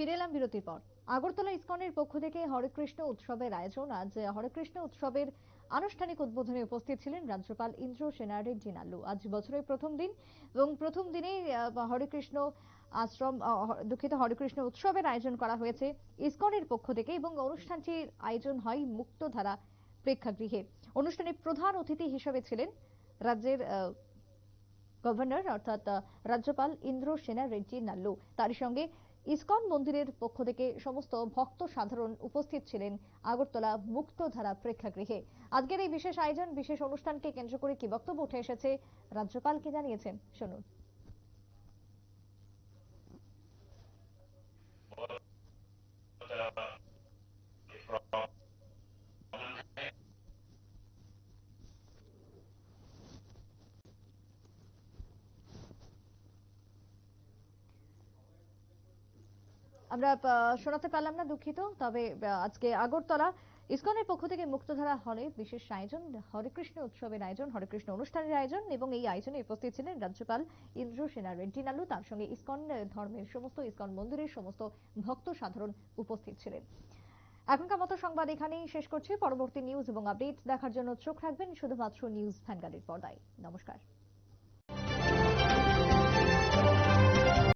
ফিরে এলাম বিরতির পর। আগরতলা ইসকনের পক্ষ থেকে হরেকৃষ্ণ উৎসবের আয়োজন। আজ হরেকৃষ্ণ উৎসবের আনুষ্ঠানিক উদ্বোধনে উপস্থিত ছিলেন রাজ্যপাল ইন্দ্র সেনারেড্ডি নাল্লু আজ বছরের প্রথম দিন এবং প্রথম দিনেই হরেকৃষ্ণ আশ্রম দুঃখিত, হরেকৃষ্ণ উৎসবের আয়োজন করা হয়েছে ইসকনের পক্ষ থেকে এবং অনুষ্ঠানটির আয়োজন হয় মুক্তধারা প্রেক্ষাগৃহে। অনুষ্ঠানে প্রধান অতিথি হিসেবে ছিলেন রাজ্যের গভর্নর অর্থাৎ রাজ্যপাল ইন্দ্র সেনা রেড্ডি নাল্লু তার সঙ্গে ইসকন মন্দিরের পক্ষ থেকে সমস্ত ভক্ত সাধারণ উপস্থিত ছিলেন আগরতলা মুক্তধারা প্রেক্ষাগৃহে। আজকের এই বিশেষ আয়োজন, বিশেষ অনুষ্ঠানকে কেন্দ্র করে কি বক্তব্য উঠে এসেছে, রাজ্যপাল কি জানিয়েছেন? শুনুন। আমরা শোনাতে পারলাম না দুঃখিত, তবে আজকে আগরতলা ইসকনের পক্ষ থেকে মুক্তধারা হলে বিশেষ আয়োজন, হরেকৃষ্ণ উৎসবের আয়োজন, হরেকৃষ্ণ অনুষ্ঠানের আয়োজন এবং এই আয়োজনে উপস্থিত ছিলেন রাজ্যপাল ইন্দ্র সেনা রেড্ডি নালু তার সঙ্গে ইসকন ধর্মের সমস্ত, ইসকন মন্দিরের সমস্ত ভক্ত সাধারণ উপস্থিত ছিলেন। এখনকার মতো সংবাদ এখানেই শেষ করছি। পরবর্তী নিউজ এবং আপডেট দেখার জন্য চোখ রাখবেন শুধুমাত্র নিউজ ভ্যানগার্ডের পর্দায়। নমস্কার।